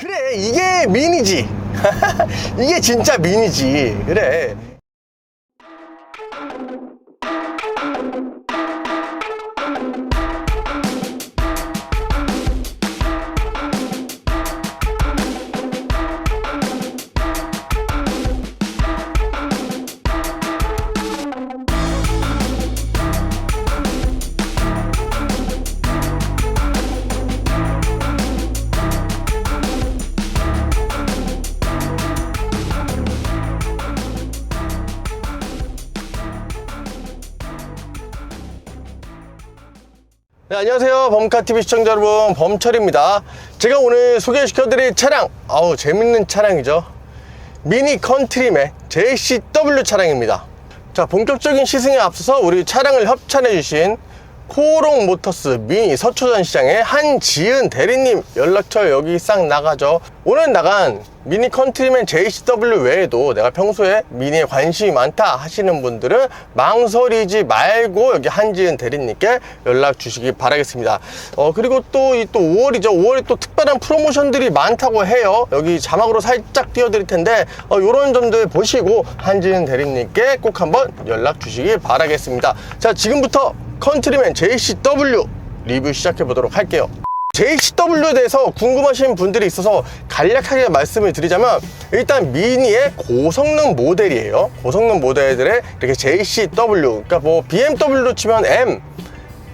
그래 이게 미니지. 이게 진짜 미니지. 그래 네, 안녕하세요. 범카TV 시청자 여러분 범철입니다. 제가 오늘 소개시켜 드릴 차량 아우 재밌는 차량이죠. 미니 컨트리맨 JCW 차량입니다. 자 본격적인 시승에 앞서서 우리 차량을 협찬해 주신 코오롱 모터스 미니 서초전 시장의 한지은 대리님 연락처 여기 싹 나가죠. 오늘 나간 미니 컨트리맨 JCW 외에도 내가 평소에 미니에 관심이 많다 하시는 분들은 망설이지 말고 여기 한지은 대리님께 연락 주시기 바라겠습니다. 어 그리고 또 이 또 5월이죠. 5월에 또 특별한 프로모션들이 많다고 해요. 여기 자막으로 살짝 띄워드릴 텐데 어, 이런 점들 보시고 한지은 대리님께 꼭 한번 연락 주시기 바라겠습니다. 자 지금부터 컨트리맨 JCW 리뷰 시작해 보도록 할게요. JCW에 대해서 궁금하신 분들이 있어서 간략하게 말씀을 드리자면 일단 미니의 고성능 모델이에요. 고성능 모델들의 이렇게 JCW 그러니까 뭐 BMW로 치면 M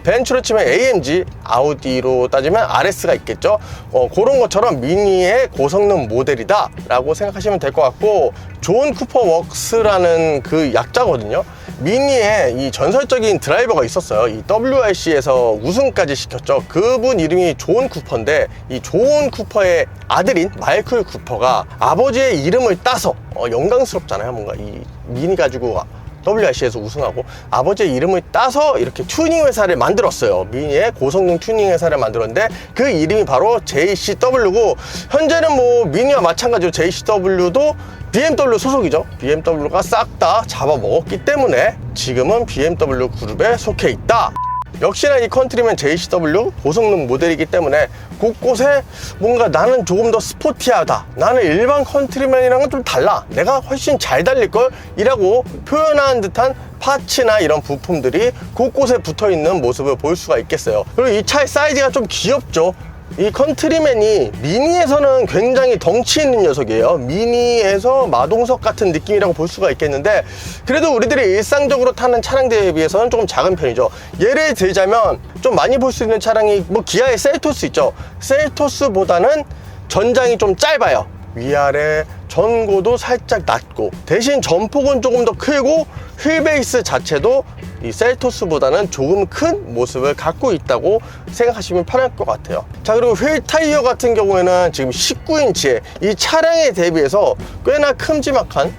벤츠로 치면 AMG, 아우디로 따지면 RS가 있겠죠. 어, 그런 것처럼 미니의 고성능 모델이다 라고 생각하시면 될 것 같고 존 쿠퍼 웍스라는 그 약자거든요. 미니에 이 전설적인 드라이버가 있었어요. 이 WRC에서 우승까지 시켰죠. 그분 이름이 존 쿠퍼인데 이 존 쿠퍼의 아들인 마이클 쿠퍼가 아버지의 이름을 따서 어, 영광스럽잖아요. 뭔가 이 미니 가지고 WRC에서 우승하고 아버지의 이름을 따서 이렇게 튜닝 회사를 만들었어요. 미니의 고성능 튜닝 회사를 만들었는데 그 이름이 바로 JCW고 현재는 뭐 미니와 마찬가지로 JCW도 BMW 소속이죠. BMW가 싹 다 잡아먹었기 때문에 지금은 BMW 그룹에 속해 있다. 역시나 이 컨트리맨 JCW 고성능 모델이기 때문에 곳곳에 뭔가 나는 조금 더 스포티하다. 나는 일반 컨트리맨이랑은 좀 달라. 내가 훨씬 잘 달릴걸? 이라고 표현한 듯한 파츠나 이런 부품들이 곳곳에 붙어 있는 모습을 볼 수가 있겠어요. 그리고 이 차의 사이즈가 좀 귀엽죠. 이 컨트리맨이 미니에서는 굉장히 덩치 있는 녀석이에요. 미니에서 마동석 같은 느낌이라고 볼 수가 있겠는데 그래도 우리들이 일상적으로 타는 차량들에 비해서는 조금 작은 편이죠. 예를 들자면 좀 많이 볼 수 있는 차량이 뭐 기아의 셀토스 있죠. 셀토스보다는 전장이 좀 짧아요. 위아래 전고도 살짝 낮고 대신 전폭은 조금 더 크고 휠베이스 자체도 이 셀토스보다는 조금 큰 모습을 갖고 있다고 생각하시면 편할 것 같아요. 자 그리고 휠 타이어 같은 경우에는 지금 19인치에 이 차량에 대비해서 꽤나 큼지막한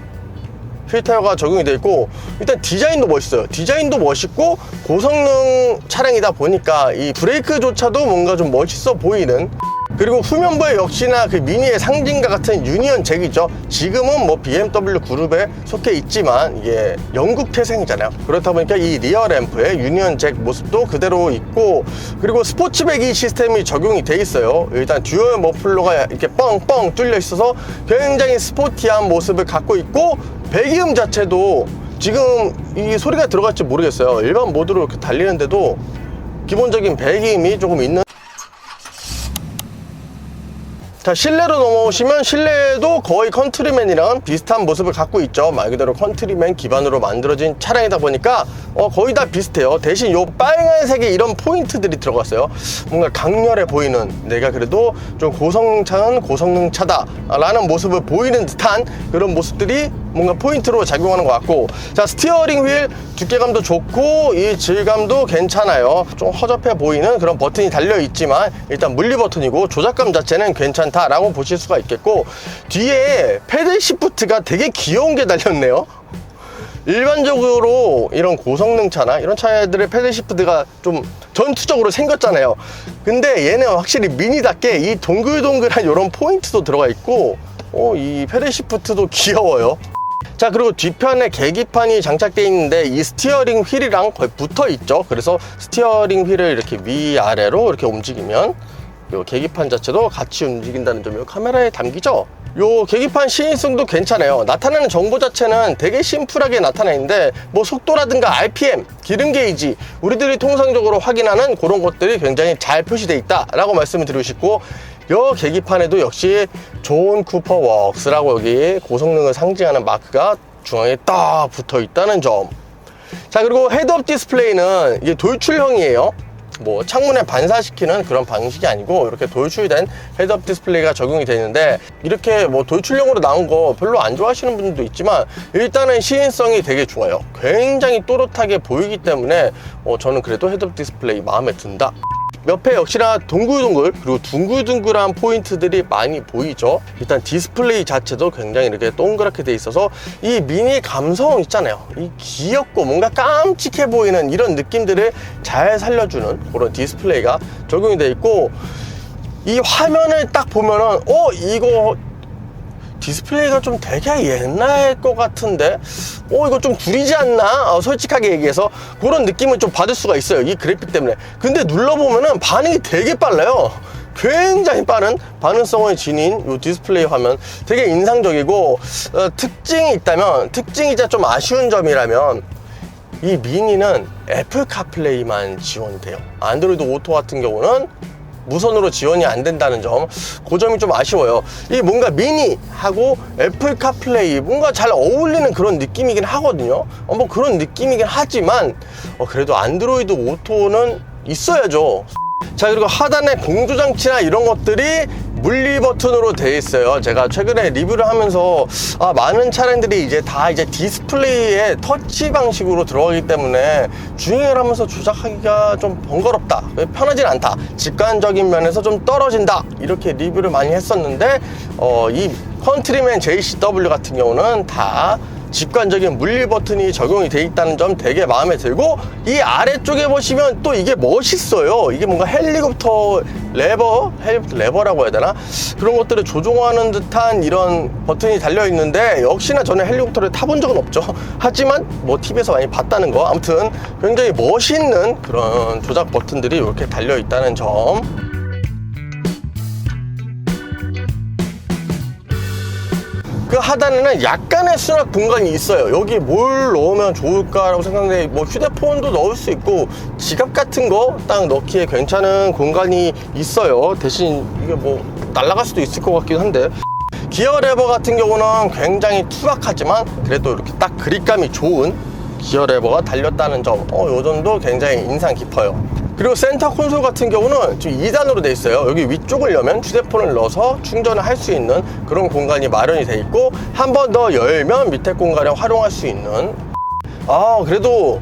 휠 타이어가 적용이 되어 있고 일단 디자인도 멋있어요. 디자인도 멋있고 고성능 차량이다 보니까 이 브레이크조차도 뭔가 좀 멋있어 보이는 그리고 후면부에 역시나 그 미니의 상징과 같은 유니언 잭이죠. 지금은 뭐 BMW 그룹에 속해 있지만 이게 영국 태생이잖아요. 그렇다 보니까 이 리어 램프의 유니언 잭 모습도 그대로 있고 그리고 스포츠 배기 시스템이 적용이 돼 있어요. 일단 듀얼 머플러가 이렇게 뻥뻥 뚫려 있어서 굉장히 스포티한 모습을 갖고 있고 배기음 자체도 지금 이 소리가 들어갈지 모르겠어요. 일반 모드로 이렇게 달리는데도 기본적인 배기음이 조금 있는 자 실내로 넘어오시면 실내에도 거의 컨트리맨이랑 비슷한 모습을 갖고 있죠. 말 그대로 컨트리맨 기반으로 만들어진 차량이다 보니까 어, 거의 다 비슷해요. 대신 요 빨간색에 이런 포인트들이 들어갔어요. 뭔가 강렬해 보이는 내가 그래도 좀 고성능 차는 고성능 차다 라는 모습을 보이는 듯한 그런 모습들이 뭔가 포인트로 작용하는 것 같고. 자 스티어링 휠 두께감도 좋고 이 질감도 괜찮아요. 좀 허접해 보이는 그런 버튼이 달려 있지만 일단 물리 버튼이고 조작감 자체는 괜찮다라고 보실 수가 있겠고 뒤에 패들 시프트가 되게 귀여운 게 달렸네요. 일반적으로 이런 고성능 차나 이런 차들의 패들 시프트가 좀 전투적으로 생겼잖아요. 근데 얘는 확실히 미니답게 이 동글동글한 이런 포인트도 들어가 있고 어, 이 패들 시프트도 귀여워요 자 그리고 뒤편에 계기판이 장착되어 있는데 이 스티어링 휠이랑 거의 붙어 있죠 그래서 스티어링 휠을 이렇게 위아래로 이렇게 움직이면 요 계기판 자체도 같이 움직인다는 점이 카메라에 담기죠. 요 계기판 시인성도 괜찮아요. 나타나는 정보 자체는 되게 심플하게 나타나는데 뭐 속도라든가 RPM, 기름 게이지 우리들이 통상적으로 확인하는 그런 것들이 굉장히 잘 표시되어 있다 라고 말씀을 드리고 싶고 요 계기판에도 역시 좋은 쿠퍼 웍스라고 여기 고성능을 상징하는 마크가 중앙에 딱 붙어 있다는 점. 자 그리고 헤드업 디스플레이는 이게 돌출형이에요. 뭐 창문에 반사시키는 그런 방식이 아니고 이렇게 돌출된 헤드업 디스플레이가 적용이 되는데 이렇게 뭐 돌출형으로 나온 거 별로 안 좋아하시는 분들도 있지만 일단은 시인성이 되게 좋아요. 굉장히 또렷하게 보이기 때문에 어, 저는 그래도 헤드업 디스플레이 마음에 든다 옆에 역시나 동글동글 그리고 둥글둥글한 포인트들이 많이 보이죠? 일단 디스플레이 자체도 굉장히 이렇게 동그랗게 돼 있어서 이 미니 감성 있잖아요. 이 귀엽고 뭔가 깜찍해 보이는 이런 느낌들을 잘 살려주는 그런 디스플레이가 적용이 돼 있고 이 화면을 딱 보면은 어 이거 디스플레이가 좀 되게 옛날 것 같은데? 어 이거 좀 구리지 않나? 어, 솔직하게 얘기해서 그런 느낌을 좀 받을 수가 있어요 이 그래픽 때문에. 근데 눌러보면은 반응이 되게 빨라요. 굉장히 빠른 반응성을 지닌 이 디스플레이 화면. 되게 인상적이고 어, 특징이 있다면 특징이자 좀 아쉬운 점이라면 이 미니는 애플 카플레이만 지원이 돼요. 안드로이드 오토 같은 경우는 무선으로 지원이 안 된다는 점, 그 점이 좀 아쉬워요. 이 뭔가 미니하고 애플 카플레이 뭔가 잘 어울리는 그런 느낌이긴 하거든요. 어, 뭐 그런 느낌이긴 하지만 어, 그래도 안드로이드 오토는 있어야죠. 자 그리고 하단에 공조장치나 이런 것들이 물리 버튼으로 되어 있어요. 제가 최근에 리뷰를 하면서 아, 많은 차량들이 이제 다 이제 디스플레이에 터치 방식으로 들어가기 때문에 주행을 하면서 조작하기가 좀 번거롭다. 편하진 않다. 직관적인 면에서 좀 떨어진다. 이렇게 리뷰를 많이 했었는데 어, 이 컨트리맨 JCW 같은 경우는 다 직관적인 물리 버튼이 적용이 돼 있다는 점 되게 마음에 들고 이 아래쪽에 보시면 또 이게 멋있어요. 이게 뭔가 헬리콥터 레버 헬리콥터 레버라고 해야 되나? 그런 것들을 조종하는 듯한 이런 버튼이 달려 있는데 역시나 저는 헬리콥터를 타본 적은 없죠. 하지만 뭐 TV에서 많이 봤다는 거. 아무튼 굉장히 멋있는 그런 조작 버튼들이 이렇게 달려 있다는 점 그 하단에는 약간의 수납 공간이 있어요. 여기 뭘 넣으면 좋을까라고 생각하는데 뭐 휴대폰도 넣을 수 있고 지갑 같은 거 딱 넣기에 괜찮은 공간이 있어요. 대신 이게 뭐 날아갈 수도 있을 것 같긴 한데 기어 레버 같은 경우는 굉장히 투박하지만 그래도 이렇게 딱 그립감이 좋은 기어 레버가 달렸다는 점, 어, 요 점도 굉장히 인상 깊어요. 그리고 센터 콘솔 같은 경우는 지금 2단으로 돼 있어요. 여기 위쪽을 여면 휴대폰을 넣어서 충전을 할 수 있는 그런 공간이 마련이 돼 있고 한 번 더 열면 밑에 공간을 활용할 수 있는 아 그래도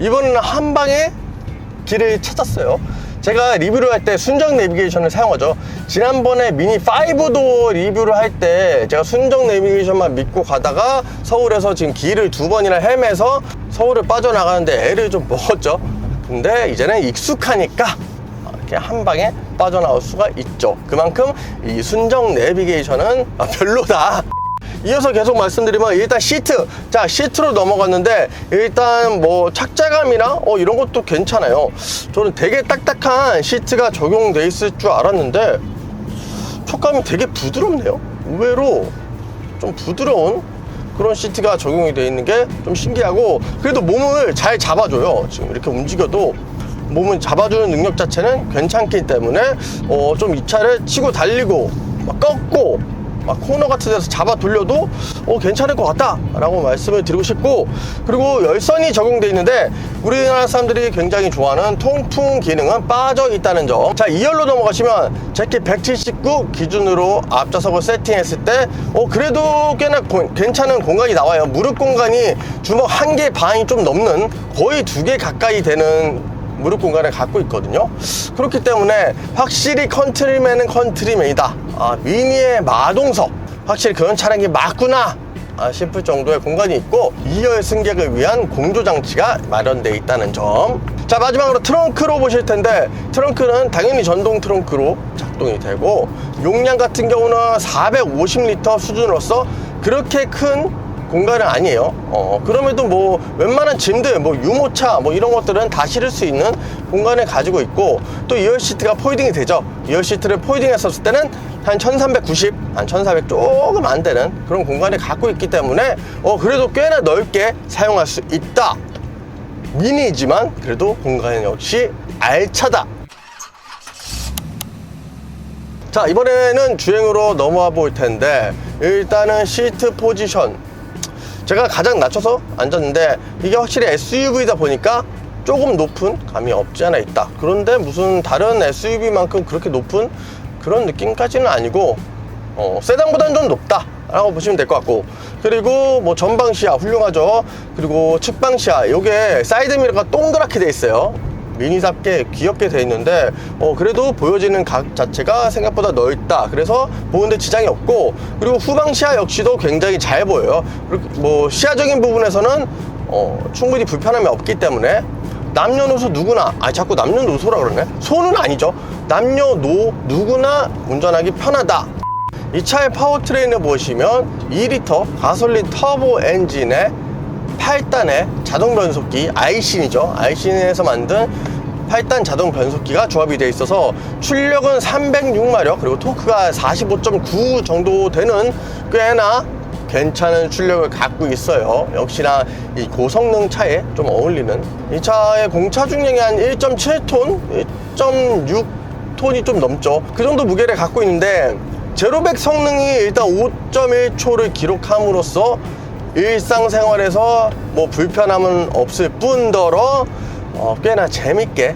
이번에는 한 방에 길을 찾았어요. 제가 리뷰를 할 때 순정 내비게이션을 사용하죠. 지난번에 미니 5도 리뷰를 할 때 제가 순정 내비게이션만 믿고 가다가 서울에서 지금 길을 두 번이나 헤매서 서울을 빠져나가는데 애를 좀 먹었죠. 근데 이제는 익숙하니까 이렇게 한 방에 빠져나올 수가 있죠. 그만큼 이 순정 내비게이션은 아, 별로다. 이어서 계속 말씀드리면 일단 시트 자 시트로 넘어갔는데 일단 뭐 착자감이나 어 이런 것도 괜찮아요 저는 되게 딱딱한 시트가 적용돼 있을 줄 알았는데 촉감이 되게 부드럽네요 의외로 좀 부드러운 그런 시트가 적용이 되어 있는 게 좀 신기하고 그래도 몸을 잘 잡아줘요. 지금 이렇게 움직여도 몸을 잡아주는 능력 자체는 괜찮기 때문에 어, 좀 이 차를 치고 달리고 막 꺾고 막 코너 같은 데서 잡아 돌려도 어, 괜찮을 것 같다 라고 말씀을 드리고 싶고 그리고 열선이 적용되어 있는데 우리나라 사람들이 굉장히 좋아하는 통풍 기능은 빠져 있다는 점 자 2열로 넘어가시면 제키 179 기준으로 앞좌석을 세팅했을 때 어, 그래도 꽤나 고- 괜찮은 공간이 나와요 무릎 공간이 주먹 한 개 반이 좀 넘는 거의 두 개 가까이 되는 무릎 공간을 갖고 있거든요. 그렇기 때문에 확실히 컨트리맨은 컨트리맨이다. 아, 미니의 마동석. 확실히 그런 차량이 맞구나. 아, 싶을 정도의 공간이 있고 2열 승객을 위한 공조 장치가 마련되어 있다는 점. 자 마지막으로 트렁크로 보실 텐데 트렁크는 당연히 전동 트렁크로 작동이 되고 용량 같은 경우는 450리터 수준으로서 그렇게 큰 공간은 아니에요. 어, 그럼에도 뭐 웬만한 짐들, 뭐 유모차 뭐 이런 것들은 다 실을 수 있는 공간을 가지고 있고 또 2열 시트가 포이딩이 되죠. 2열 시트를 포이딩 했었을 때는 한 1390, 한 1400 조금 안 되는 그런 공간을 갖고 있기 때문에 어, 그래도 꽤나 넓게 사용할 수 있다. 미니지만 그래도 공간 역시 알차다. 자 이번에는 주행으로 넘어와 볼 텐데 일단은 시트 포지션 제가 가장 낮춰서 앉았는데 이게 확실히 SUV다 보니까 조금 높은 감이 없지 않아 있다. 그런데 무슨 다른 SUV만큼 그렇게 높은 그런 느낌까지는 아니고 어, 세단보다는 좀 높다 라고 보시면 될 것 같고 그리고 뭐 전방 시야 훌륭하죠? 그리고 측방 시야 요게 사이드 미러가 동그랗게 돼 있어요 미니답게 귀엽게 돼 있는데 어, 그래도 보여지는 각 자체가 생각보다 넓다. 그래서 보는데 지장이 없고 그리고 후방 시야 역시도 굉장히 잘 보여요. 뭐 시야적인 부분에서는 어, 충분히 불편함이 없기 때문에 남녀노소 누구나 아 자꾸 남녀노소라 그러네? 소는 아니죠. 남녀노 누구나 운전하기 편하다. 이 차의 파워트레인을 보시면 2리터 가솔린 터보 엔진에 8단의 자동 변속기 아이신이죠. 아이신에서 만든 8단 자동 변속기가 조합이 되어 있어서 출력은 306마력 그리고 토크가 45.9 정도 되는 꽤나 괜찮은 출력을 갖고 있어요. 역시나 이 고성능 차에 좀 어울리는. 이 차의 공차 중량이 한 1.7톤 1.6톤이 좀 넘죠. 그 정도 무게를 갖고 있는데 제로백 성능이 일단 5.1초를 기록함으로써 일상생활에서 뭐 불편함은 없을 뿐더러 어, 꽤나 재밌게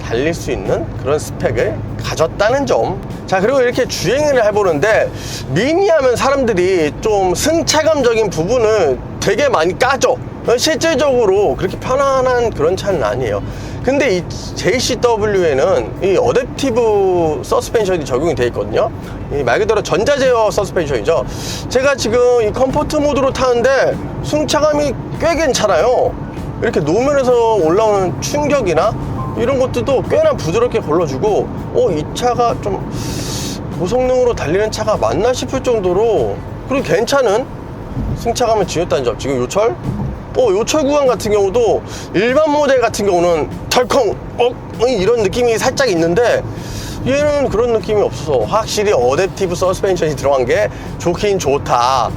달릴 수 있는 그런 스펙을 가졌다는 점. 자, 그리고 이렇게 주행을 해보는데, 미니 하면 사람들이 좀 승차감적인 부분을 되게 많이 까죠. 실질적으로 그렇게 편안한 그런 차는 아니에요. 근데 이 JCW에는 이 어댑티브 서스펜션이 적용이 되어 있거든요. 이말 그대로 전자제어 서스펜션이죠. 제가 지금 이 컴포트 모드로 타는데 승차감이 꽤 괜찮아요. 이렇게 노면에서 올라오는 충격이나 이런 것들도 꽤나 부드럽게 걸러주고 어, 이 차가 좀 고성능으로 달리는 차가 맞나 싶을 정도로 그리고 괜찮은 승차감을 지녔다는 점 지금 요철 어, 요철 구간 같은 경우도 일반 모델 같은 경우는 덜컹 어 이런 느낌이 살짝 있는데 얘는 그런 느낌이 없어서 확실히 어댑티브 서스펜션이 들어간 게 좋긴 좋다.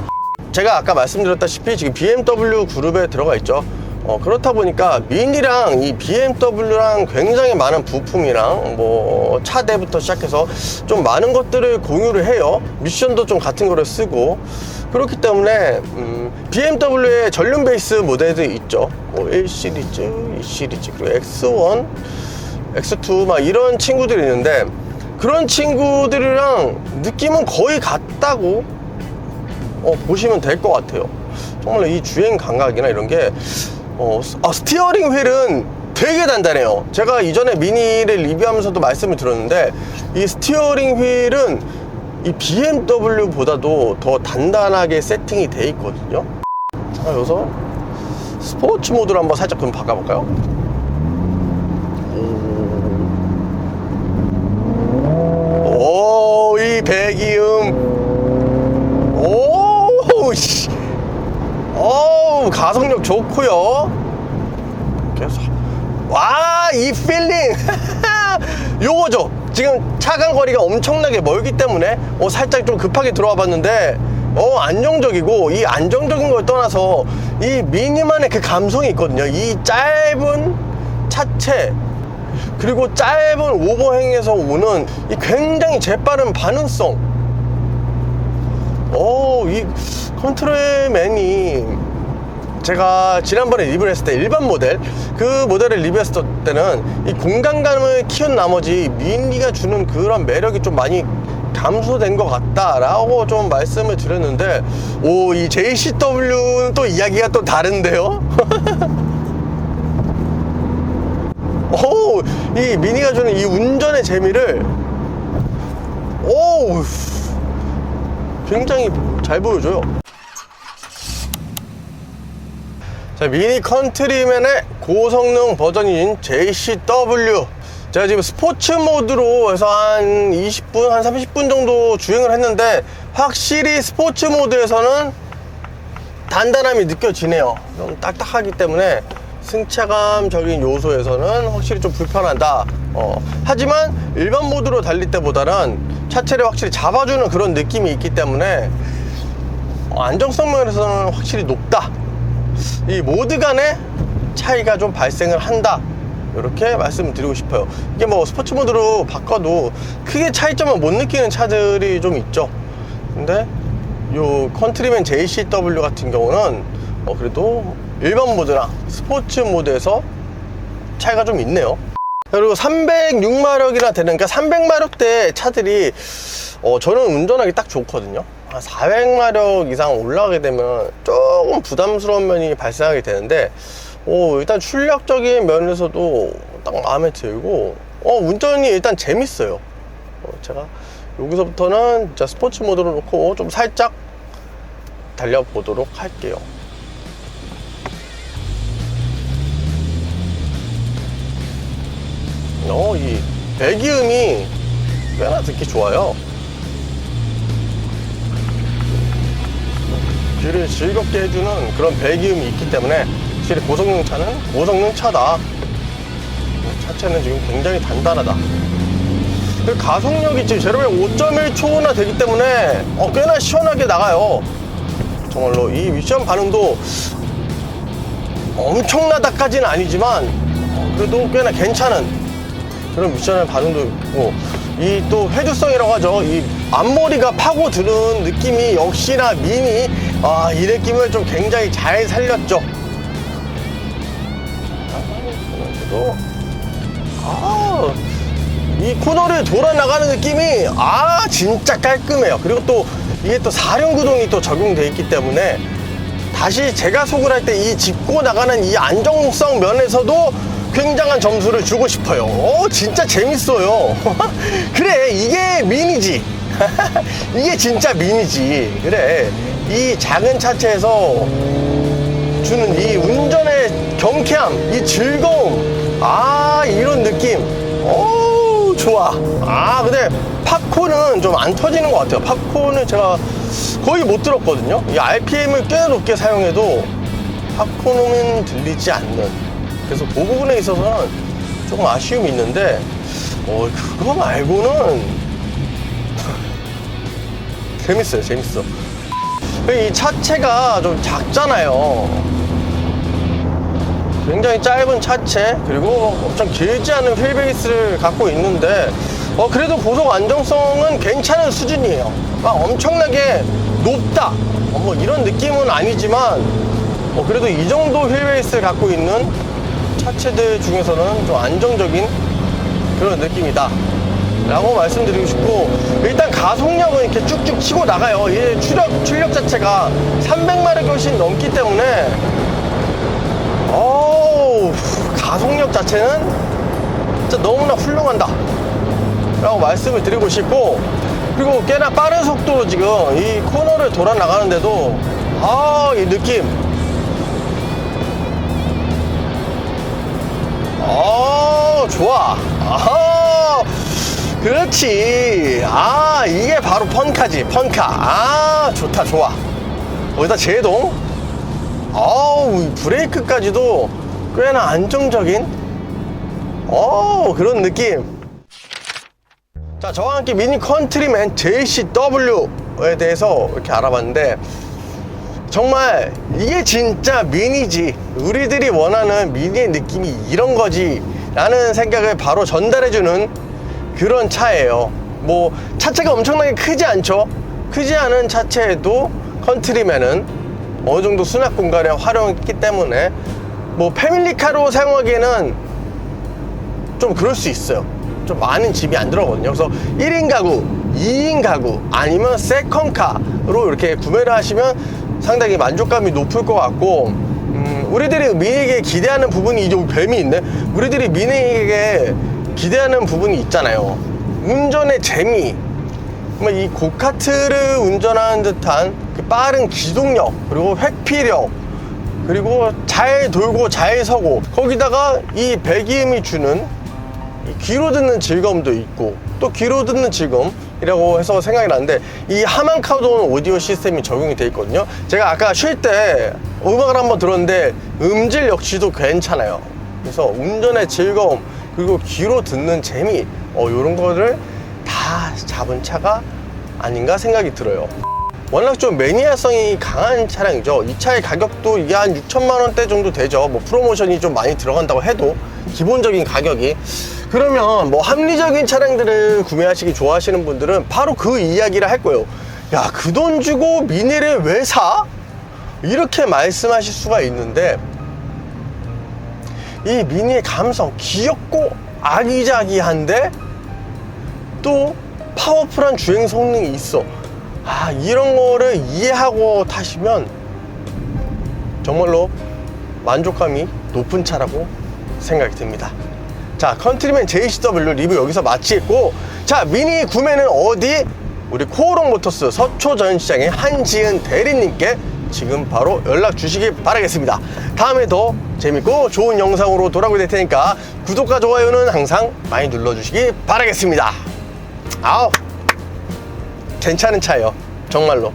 제가 아까 말씀드렸다시피 지금 BMW 그룹에 들어가 있죠. 어, 그렇다 보니까 미니랑 이 BMW랑 굉장히 많은 부품이랑 뭐 차대부터 시작해서 좀 많은 것들을 공유를 해요. 미션도 좀 같은 거를 쓰고 그렇기 때문에 음, BMW의 전륜 베이스 모델도 있죠 뭐 1 시리즈, 2 시리즈 그리고 X1, X2 막 이런 친구들이 있는데 그런 친구들이랑 느낌은 거의 같다고 어, 보시면 될 것 같아요 정말 이 주행 감각이나 이런 게 어, 스- 아, 스티어링 휠은 되게 단단해요. 제가 이전에 미니를 리뷰하면서도 말씀을 드렸는데 이 스티어링 휠은 이 BMW보다도 더 단단하게 세팅이 돼 있거든요. 자, 여기서 스포츠 모드로 한번 살짝 좀 바꿔볼까요? 오, 이 배기음. 오, 씨. 어우 가속력 좋고요 계속 와이 필링 요거죠 지금 차간 거리가 엄청나게 멀기 때문에 어, 살짝 좀 급하게 들어와 봤는데 어 안정적이고 이 안정적인 걸 떠나서 이 미니만의 그 감성이 있거든요. 이 짧은 차체 그리고 짧은 오버행에서 오는 이 굉장히 재빠른 반응성. 오, 이 컨트롤맨이 제가 지난번에 리뷰를 했을 때 일반 모델 그 모델을 리뷰했을 때는 이 공간감을 키운 나머지 미니가 주는 그런 매력이 좀 많이 감소된 것 같다라고 좀 말씀을 드렸는데 오 이 JCW는 또 이야기가 또 다른데요 오 이 미니가 주는 이 운전의 재미를 오 굉장히 잘 보여줘요. 자, 미니 컨트리맨의 고성능 버전인 JCW. 제가 지금 스포츠 모드로 해서 한 20분, 한 30분 정도 주행을 했는데, 확실히 스포츠 모드에서는 단단함이 느껴지네요. 좀 딱딱하기 때문에 승차감적인 요소에서는 확실히 좀 불편하다. 어, 하지만 일반 모드로 달릴 때보다는 차체를 확실히 잡아주는 그런 느낌이 있기 때문에 어, 안정성 면에서는 확실히 높다. 이 모드 간의 차이가 좀 발생을 한다. 이렇게 말씀을 드리고 싶어요. 이게 뭐 스포츠 모드로 바꿔도 크게 차이점을 못 느끼는 차들이 좀 있죠. 근데 요 컨트리맨 JCW 같은 경우는 어 그래도 일반 모드랑 스포츠 모드에서 차이가 좀 있네요. 그리고 306마력이나 되는 그러니까 300마력대 차들이 어 저는 운전하기 딱 좋거든요. 한 400마력 이상 올라가게 되면 조금 부담스러운 면이 발생하게 되는데 오, 일단 출력적인 면에서도 딱 마음에 들고 어, 운전이 일단 재밌어요. 어, 제가 여기서부터는 진짜 스포츠 모드로 놓고 좀 살짝 달려보도록 할게요. 어, 이 배기음이 꽤나 듣기 좋아요. 귀를 즐겁게 해주는 그런 배기음이 있기 때문에 확실히 고성능 차는 고성능 차다. 차체는 지금 굉장히 단단하다. 가속력이 지금 제로에 5.1초나 되기 때문에 어, 꽤나 시원하게 나가요. 정말로 이 미션 반응도 엄청나다까지는 아니지만 어, 그래도 꽤나 괜찮은 그런 미션의 반응도 있고 이 또 회두성이라고 하죠 이 앞머리가 파고드는 느낌이 역시나 미니 아, 이 느낌을 좀 굉장히 잘 살렸죠 아, 이 코너를 돌아 나가는 느낌이 아 진짜 깔끔해요 그리고 또 이게 또 사륜 구동이 또 적용돼 있기 때문에 다시 제가 속을 할 때 이 짚고 나가는 이 안정성 면에서도 굉장한 점수를 주고 싶어요. 오, 진짜 재밌어요. 그래, 이게 미니지. 이게 진짜 미니지. 그래, 이 작은 차체에서 주는 이 운전의 경쾌함, 이 즐거움, 아, 이런 느낌. 오, 좋아. 아, 근데 팝콘은 좀 안 터지는 것 같아요. 팝콘은 제가 거의 못 들었거든요. 이 RPM을 꽤 높게 사용해도 팝콘음은 들리지 않는. 그래서 그 부분에 있어서는 조금 아쉬움이 있는데, 어, 그거 말고는 재밌어요, 재밌어. 이 차체가 좀 작잖아요. 굉장히 짧은 차체 그리고 엄청 길지 않은 휠베이스를 갖고 있는데 어 그래도 고속 안정성은 괜찮은 수준이에요 막 엄청나게 높다 어, 뭐 이런 느낌은 아니지만 어 그래도 이 정도 휠베이스를 갖고 있는 차체들 중에서는 좀 안정적인 그런 느낌이다 라고 말씀드리고 싶고 일단 가속력은 이렇게 쭉쭉 치고 나가요 이 출력, 출력 자체가 300마력이 훨씬 넘기 때문에 어우, 가속력 자체는 진짜 너무나 훌륭한다. 라고 말씀을 드리고 싶고, 그리고 꽤나 빠른 속도로 지금 이 코너를 돌아 나가는데도, 아, 이 느낌. 아, 좋아. 아, 그렇지. 아, 이게 바로 펀카지, 펀카. 아, 좋다, 좋아. 거기다 제동. 이 브레이크까지도 꽤나 안정적인 어 그런 느낌 자 저와 함께 미니 컨트리맨 JCW에 대해서 이렇게 알아봤는데 정말 이게 진짜 미니지 우리들이 원하는 미니의 느낌이 이런 거지 라는 생각을 바로 전달해주는 그런 차예요 뭐 차체가 엄청나게 크지 않죠 크지 않은 차체에도 컨트리맨은 어느 정도 수납 공간에 활용했기 때문에 뭐 패밀리카로 사용하기에는 좀 그럴 수 있어요. 좀 많은 집이 안 들어거든요. 그래서 1인 가구, 2인 가구 아니면 세컨카로 이렇게 구매를 하시면 상당히 만족감이 높을 것 같고 음, 우리들이 미니에게 기대하는 부분이 이제 뱀이 있네. 우리들이 미니에게 기대하는 부분이 있잖아요. 운전의 재미, 정말 이 고카트를 운전하는 듯한 그 빠른 기동력 그리고 회피력 그리고 잘 돌고 잘 서고 거기다가 이 배기음이 주는 이 귀로 듣는 즐거움도 있고 또 귀로 듣는 즐거움 이라고 해서 생각이 나는데 이 하만카돈 오디오 시스템이 적용이 돼 있거든요. 제가 아까 쉴 때 음악을 한번 들었는데 음질 역시도 괜찮아요. 그래서 운전의 즐거움 그리고 귀로 듣는 재미 어, 이런 거를 다 잡은 차가 아닌가 생각이 들어요. 워낙 좀 매니아성이 강한 차량이죠. 이 차의 가격도 이게 한 6천만 원대 정도 되죠. 뭐 프로모션이 좀 많이 들어간다고 해도 기본적인 가격이. 그러면 뭐 합리적인 차량들을 구매하시기 좋아하시는 분들은 바로 그 이야기를 할 거예요. 야 그 돈 주고 미니를 왜 사? 이렇게 말씀하실 수가 있는데 이 미니의 감성 귀엽고 아기자기한데 또 파워풀한 주행 성능이 있어. 아 이런 거를 이해하고 타시면 정말로 만족감이 높은 차라고 생각이 듭니다. 자 컨트리맨 JCW 리뷰 여기서 마치겠고 자 미니 구매는 어디? 우리 코오롱 모터스 서초 전시장의 한지은 대리님께 지금 바로 연락 주시기 바라겠습니다. 다음에 더 재밌고 좋은 영상으로 돌아오게 될 테니까 구독과 좋아요는 항상 많이 눌러주시기 바라겠습니다. 아우 괜찮은 차예요. 정말로